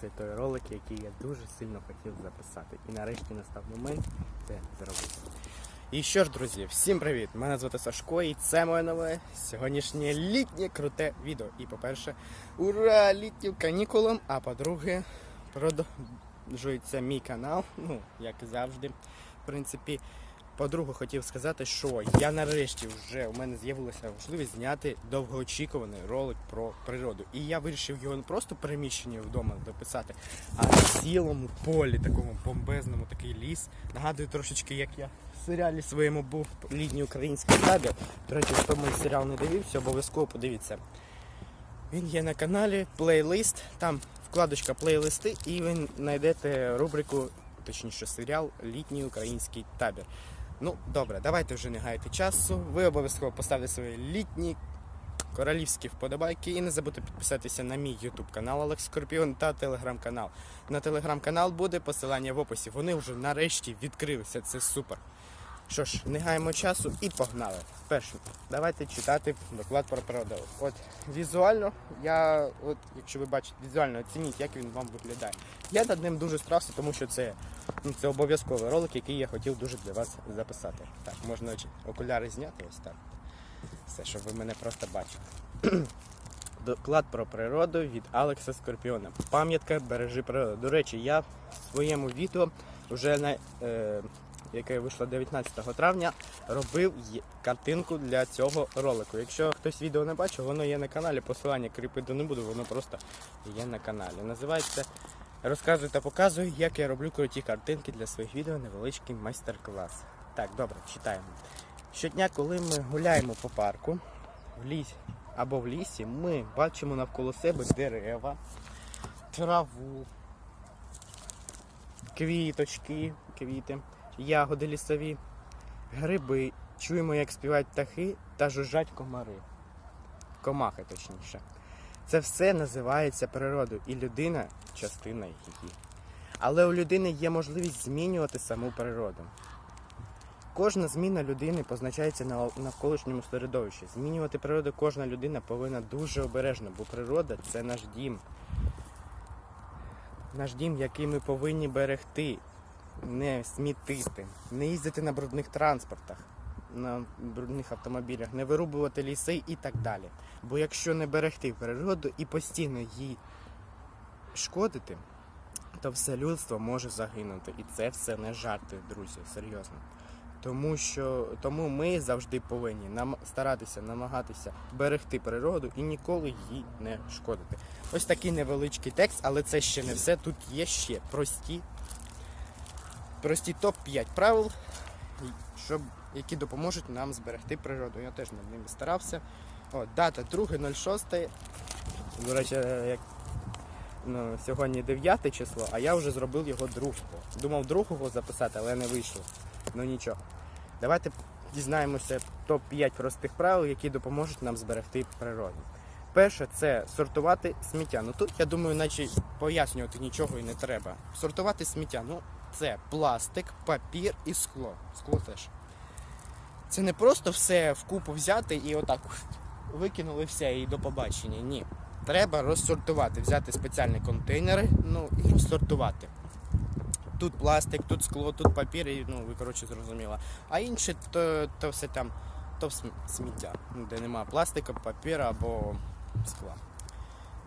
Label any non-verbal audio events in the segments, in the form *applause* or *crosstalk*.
це той ролик, який я дуже сильно хотів записати. І нарешті настав момент це зробити. І що ж, друзі, всім привіт! Мене звати Сашко, і це моє нове сьогоднішнє літнє круте відео. І по-перше, ура! Літнім канікулам, а по-друге, продовжується мій канал, ну, як і завжди. В принципі, по-друге, хотів сказати, що я нарешті вже у мене з'явилася можливість зняти довгоочікуваний ролик про природу. І я вирішив його не просто в приміщенні вдома записати, а на цілому полі, такому бомбезному, такий ліс. Нагадую трошечки, як я в серіалі своєму був літній український табір. До речі, хто мій серіал не дивився, обов'язково подивіться. Він є на каналі, плейлист, там вкладочка плейлисти, і ви знайдете рубрику, точніше серіал Літній український табір. Ну, добре, давайте вже не гаяти часу. Ви обов'язково поставте свої літні королівські вподобайки і не забудьте підписатися на мій YouTube канал Олекс Скорпіон та телеграм-канал. На телеграм-канал буде посилання в описі. Вони вже нарешті відкрилися. Це супер. Що ж, не гаємо часу і погнали. Перше, давайте читати доклад про природу. От візуально, я, от, якщо ви бачите, візуально оцініть, як він вам виглядає. Я над ним дуже старався, тому що це, ну, це обов'язковий ролик, який я хотів дуже для вас записати. Так, можна окуляри зняти ось так. Все, щоб ви мене просто бачили. *clears throat* Доклад про природу від Алекса Скорпіона. Пам'ятка бережи природу. До речі, я в своєму відео вже на. Е, яке вийшло 19 травня, робив картинку для цього ролику. Якщо хтось відео не бачив, воно є на каналі. Посилання кріпити не буду, воно просто є на каналі. Називається Розказую та показую, як я роблю круті картинки для своїх відео, невеличкий майстер-клас. Так, добре, читаємо. Щодня, коли ми гуляємо по парку, в лісі або в лісі, ми бачимо навколо себе дерева, траву, квіточки, квіти, ягоди лісові, гриби. Чуємо, як співають птахи та жужжать комари. Комахи, точніше. Це все називається природою, і людина частина її. Але у людини є можливість змінювати саму природу. Кожна зміна людини позначається на навколишньому середовищі. Змінювати природу кожна людина повинна дуже обережно, бо природа це наш дім. Наш дім, який ми повинні берегти, не смітити, не їздити на брудних транспортах, на брудних автомобілях, не вирубувати ліси і так далі. Бо якщо не берегти природу і постійно їй шкодити, то все людство може загинути. І це все не жарти, друзі, серйозно. Тому що тому ми завжди повинні нам старатися намагатися берегти природу і ніколи їй не шкодити. Ось такий невеличкий текст, але це ще не все. Тут є ще прості, прості топ-5 правил, щоб, які допоможуть нам зберегти природу. Я теж над ними старався. О, дата 2.06. До речі, як ну, сьогодні 9 число, а я вже зробив його другого. Думав другого записати, але не вийшло. Ну нічого. Давайте дізнаємося топ-5 простих правил, які допоможуть нам зберегти природу. Перше це сортувати сміття. Ну тут я думаю, наче пояснювати нічого і не треба. Сортувати сміття, ну це пластик, папір і скло. Скло теж. Це не просто все вкупу взяти і отак викинули все і до побачення. Ні. Треба розсортувати, взяти спеціальні контейнери, ну і розсортувати. Тут пластик, тут скло, тут папір, і ну ви коротше зрозуміли. А інше то, то все там то сміття, де нема пластика, папіра або скла.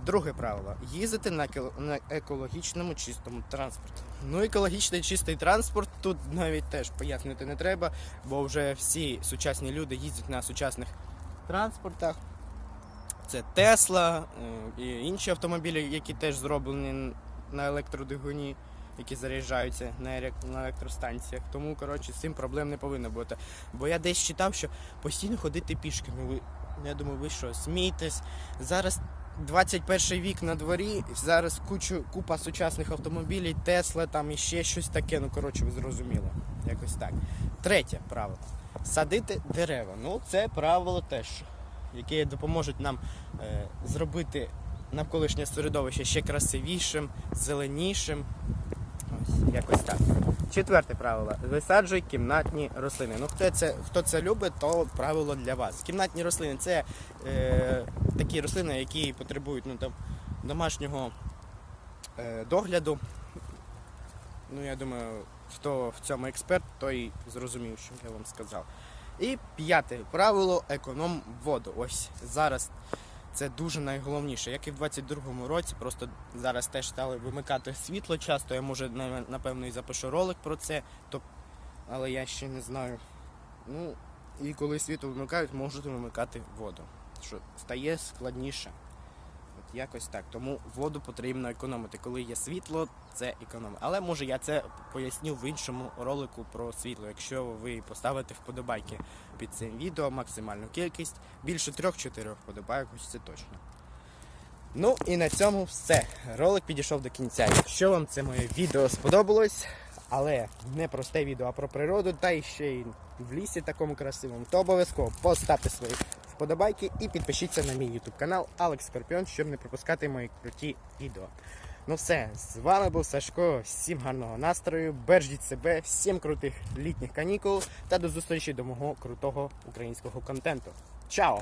Друге правило їздити на, екол- на екологічному чистому транспорті. Ну, екологічний чистий транспорт тут навіть теж пояснювати не треба, бо вже всі сучасні люди їздять на сучасних транспортах. Це Тесла е, і інші автомобілі, які теж зроблені на електродвигуні, які заряджаються на елек- на електростанціях. Тому, коротше, з цим проблем не повинно бути. Бо я десь читав, що постійно ходити пішки. Я думаю, ви що, смійтесь. Зараз 21 вік на дворі, зараз кучу, купа сучасних автомобілів, Тесла, там і ще щось таке. Ну, коротше, ви зрозуміли. Якось так. Третє правило. Садити дерева. Ну, це правило теж, яке допоможуть нам е, зробити навколишнє середовище ще красивішим, зеленішим. Ось, якось так. Четверте правило. Висаджуй кімнатні рослини. Ну, хто це, хто це любить, то правило для вас. Кімнатні рослини це е, такі рослини, які потребують ну, там, домашнього е, догляду. Ну, я думаю, хто в цьому експерт, той зрозумів, що я вам сказав. І п'яте правило економ воду. Ось зараз це дуже найголовніше. Як і в 22-му році, просто зараз теж стали вимикати світло часто. Я може напевно і запишу ролик про це, то, але я ще не знаю. Ну, і коли світло вимикають, можуть вимикати воду. Що стає складніше. Якось так. Тому воду потрібно економити. Коли є світло, це економи. Але може я це поясню в іншому ролику про світло. Якщо ви поставите вподобайки під цим відео, максимальну кількість, більше трьох-чотирьох вподобайок, це точно. Ну і на цьому все. Ролик підійшов до кінця. Якщо вам це моє відео сподобалось, але не просте відео, а про природу, та й ще й в лісі такому красивому, то обов'язково поставте свої вподобайки і підпишіться на мій YouTube канал Алекс Скорпіон, щоб не пропускати мої круті відео. Ну все, з вами був Сашко. Всім гарного настрою, бережіть себе, всім крутих літніх канікул та до зустрічі до мого крутого українського контенту. Чао!